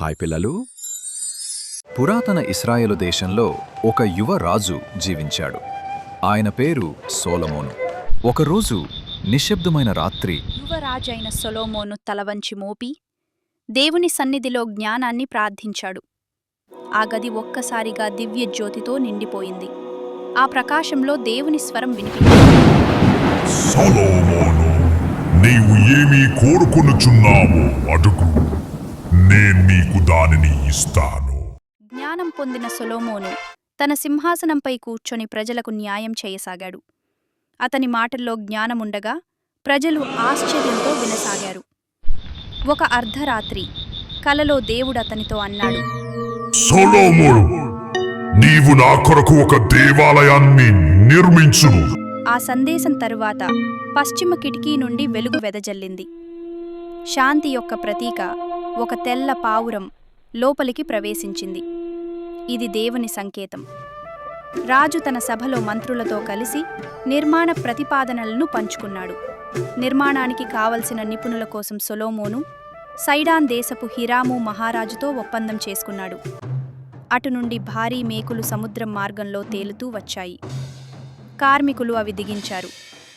Hi పిల్లలు. పురాతన ఇస్రాయేలు దేశంలో ఒక యువ రాజు జీవించాడు. ఆయన పేరు సోలమోను. ఒకరోజు నిశ్శబ్దమైన రాత్రి యువరాజైన సొలోమోను తలవంచి మోపి దేవుని సన్నిధిలో జ్ఞానాన్ని ప్రార్థించాడు. ఆ గది ఒక్కసారిగా దివ్య జ్యోతితో నిండిపోయింది. ఆ ప్రకాశంలో దేవుని స్వరం వినిపించింది. సొలొమోను నీవు ఏమీ కోరుకొనుచున్నావో అడుగు. నేను నీకు దానిని ఇస్తాను. జ్ఞానం పొందిన సొలోమోను తన సింహాసనంపై కూర్చొని ప్రజలకు న్యాయం చేయసాగాడు. అతని మాటల్లో జ్ఞానముండగా ప్రజలు ఆశ్చర్యంతో వినసాగారు. ఒక అర్ధరాత్రి కలలో దేవుడు అతనితో అన్నాడు సొలొమోను నీవు నా కొరకు ఒక దేవాలయాన్ని నిర్మించును ఆ సందేశం తరువాత పశ్చిమ కిటికీ నుండి వెలుగు వెదజల్లింది. శాంతి యొక్క ప్రతీక ఒక తెల్ల పావురం లోపలికి ప్రవేశించింది. ఇది దేవుని సంకేతం. రాజు తన సభలో మంత్రులతో కలిసి నిర్మాణ ప్రతిపాదనలను పంచుకున్నాడు. నిర్మాణానికి కావలసిన నిపుణుల కోసం సొలోమోను సైడాన్ దేశపు హిరాము మహారాజుతో ఒప్పందం చేసుకున్నాడు. అటు నుండి భారీ మేకులు సముద్రం మార్గంలో తేలుతూ వచ్చాయి. కార్మికులు అవి దిగించారు.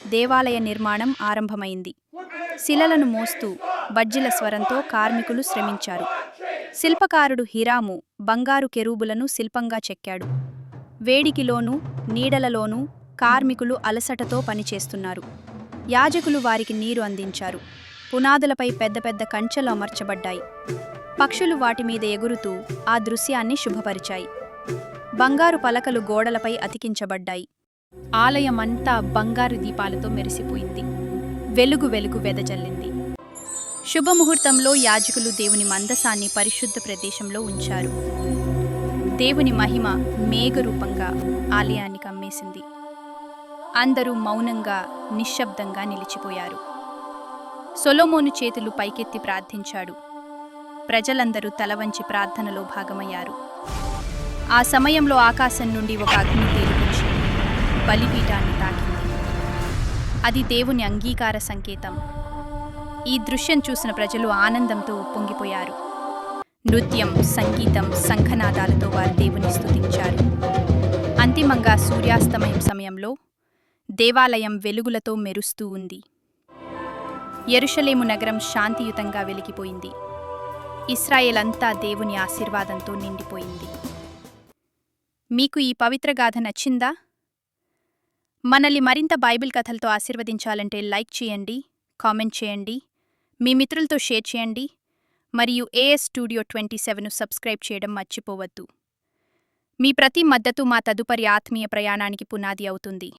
దేవాలయ నిర్మాణం ఆరంభమైంది. శిలలను మోస్తూ బజ్జిల స్వరంతో కార్మికులు శ్రమించారు. శిల్పకారుడు హిరాము బంగారు కెరూబులను శిల్పంగా చెక్కాడు. వేడికిలోనూ నీడలలోనూ కార్మికులు అలసటతో పనిచేస్తున్నారు. యాజకులు వారికి నీరు అందించారు. పునాదులపై పెద్ద పెద్ద కంచెలు అమర్చబడ్డాయి. పక్షులు వాటి మీద ఎగురుతూ ఆ దృశ్యాన్ని శుభపరిచాయి. బంగారు పలకలు గోడలపై అతికించబడ్డాయి. ఆలయమంతా బంగారు దీపాలతో మెరిసిపోయింది. వెలుగు వెలుగు వెదజల్లింది. శుభముహూర్తంలో యాజకులు దేవుని మందసాన్ని పరిశుద్ధ ప్రదేశంలో ఉంచారు. దేవుని మహిమ మేఘరూపంగా ఆలయాన్ని కమ్మేసింది అందరూ మౌనంగా నిశ్శబ్దంగా నిలిచిపోయారు. సొలోమోను చేతులు పైకెత్తి ప్రార్థించాడు. ప్రజలందరూ తలవంచి ప్రార్థనలో భాగమయ్యారు. ఆ సమయంలో ఆకాశం నుండి ఒక అగ్ని తేలిపించి బలిపీఠాన్ని తాకింది. అది దేవుని అంగీకార సంకేతం. ఈ దృశ్యం చూసిన ప్రజలు ఆనందంతో ఉప్పొంగిపోయారు నృత్యం సంగీతం సంఘనాదాలతో వారు దేవుని స్థుతించారు అంతిమంగా సూర్యాస్తమయం సమయంలో దేవాలయం వెలుగులతో మెరుస్తూ ఉంది. ఎరుషలేము నగరం శాంతియుతంగా వెలిగిపోయింది. ఇస్రాయేల్ అంతా దేవుని ఆశీర్వాదంతో నిండిపోయింది. మీకు ఈ పవిత్ర గాథ నచ్చిందా? మనల్ని మరింత బైబిల్ కథలతో ఆశీర్వదించాలంటే లైక్ చేయండి కామెంట్ చేయండి మీ మిత్రులతో షేర్ చేయండి. మరియు AS studio twenty seven subscribe చేయడం మర్చిపోవద్దు. మీ ప్రతి మద్దతు మా తదుపరి ఆత్మీయ ప్రయాణానికి పునాది అవుతుంది.